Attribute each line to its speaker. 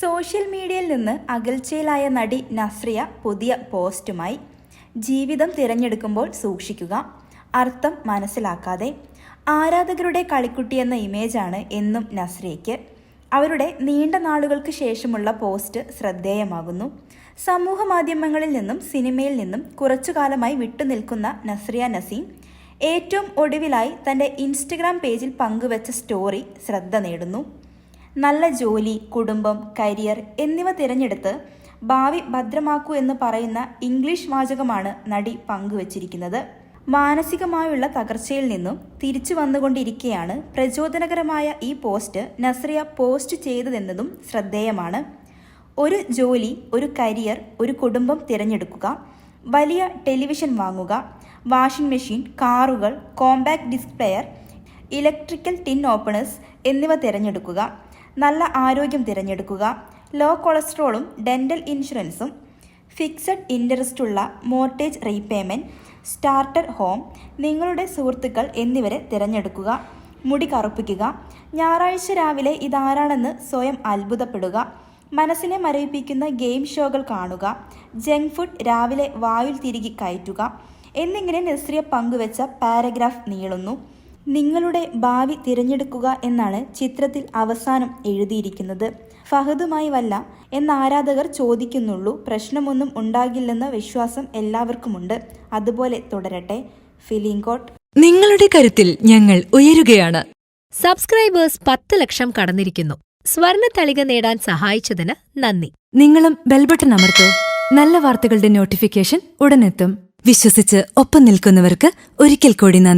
Speaker 1: Social മീഡിയയിൽ നിന്ന് അകൽച്ചയിലായ നടി നസ്രിയ പുതിയ പോസ്റ്റുമായി ജീവിതം തിരഞ്ഞെടുക്കുമ്പോൾ സൂക്ഷിക്കുക അർത്ഥം മനസ്സിലാക്കാതെ ആരാധകരുടെ കളിക്കുട്ടി എന്ന ഇമേജാണ് എന്നും നസ്രിയയ്ക്ക്. അവരുടെ നീണ്ട നാളുകൾക്ക് ശേഷമുള്ള പോസ്റ്റ് ശ്രദ്ധേയമാകുന്നു. സമൂഹ മാധ്യമങ്ങളിൽ നിന്നും സിനിമയിൽ നിന്നും കുറച്ചു കാലമായി വിട്ടുനിൽക്കുന്ന നസ്രിയ നസീം ഏറ്റവും ഒടുവിലായി തന്റെ ഇൻസ്റ്റഗ്രാം പേജിൽ പങ്കുവച്ച സ്റ്റോറി ശ്രദ്ധ നേടുന്നു. നല്ല ജോലി കുടുംബം കരിയർ എന്നിവ തിരഞ്ഞെടുത്ത് ഭാവി ഭദ്രമാക്കൂ എന്ന് പറയുന്ന ഇംഗ്ലീഷ് വാചകമാണ് നടി പങ്കുവച്ചിരിക്കുന്നത്. മാനസികമായുള്ള തകർച്ചയിൽ നിന്നും തിരിച്ചു വന്നുകൊണ്ടിരിക്കെയാണ് പ്രചോദനകരമായ ഈ പോസ്റ്റ് നസ്രിയ പോസ്റ്റ് ചെയ്തതെന്നതും ശ്രദ്ധേയമാണ്. ഒരു ജോലി ഒരു കരിയർ ഒരു കുടുംബം തിരഞ്ഞെടുക്കുക വലിയ ടെലിവിഷൻ വാങ്ങുക വാഷിംഗ് മെഷീൻ കാറുകൾ കോമ്പാക്ട് ഡിസ്പ്ലെയർ ഇലക്ട്രിക്കൽ ടിൻ ഓപ്പണേഴ്സ് എന്നിവ തിരഞ്ഞെടുക്കുക നല്ല ആരോഗ്യം തിരഞ്ഞെടുക്കുക ലോ കൊളസ്ട്രോളും ഡെന്റൽ ഇൻഷുറൻസും ഫിക്സഡ് ഇൻട്രസ്റ്റ് ഉള്ള മോർട്ടേജ് റീപേയ്മെന്റ് സ്റ്റാർട്ടർ ഹോം നിങ്ങളുടെ സുഹൃത്തുക്കൾ എന്നിവരെ തിരഞ്ഞെടുക്കുക മുടി കറുപ്പിക്കുക ഞായറാഴ്ച രാവിലെ ഇതാരാണെന്ന് സ്വയം അത്ഭുതപ്പെടുക മനസ്സിനെ മരവിപ്പിക്കുന്ന ഗെയിം ഷോകൾ കാണുക ജങ്ക് ഫുഡ് രാവിലെ വായുൽ തിരികെ കയറ്റുക എന്നിങ്ങനെ നസ്രിയ പങ്കുവച്ച പാരഗ്രാഫ് നീളുന്നു. നിങ്ങളുടെ ഭാവി തിരഞ്ഞെടുക്കുക എന്നാണ് ചിത്രത്തിൽ അവസാനം എഴുതിയിരിക്കുന്നത്. ഫഹദുമായി വല്ല എന്ന ആരാധകർ ചോദിക്കുന്നുള്ളൂ. പ്രശ്നമൊന്നും ഉണ്ടാകില്ലെന്ന വിശ്വാസം എല്ലാവർക്കുമുണ്ട്. അതുപോലെ തുടരട്ടെ. ഫിലിംഗ് കോട്ട്.
Speaker 2: നിങ്ങളുടെ കരുത്തിൽ ഞങ്ങൾ ഉയരുകയാണ്.
Speaker 3: സബ്സ്ക്രൈബേഴ്സ് പത്ത് ലക്ഷം കടന്നിരിക്കുന്നു. സ്വർണ തളിക നേടാൻ സഹായിച്ചതിന് നന്ദി.
Speaker 2: നിങ്ങളും ബെൽബട്ടൺ അമർത്തോ. നല്ല വാർത്തകളുടെ നോട്ടിഫിക്കേഷൻ ഉടനെത്തും. വിശ്വസിച്ച് ഒപ്പം നിൽക്കുന്നവർക്ക് ഒരിക്കൽ കൂടി നന്ദി.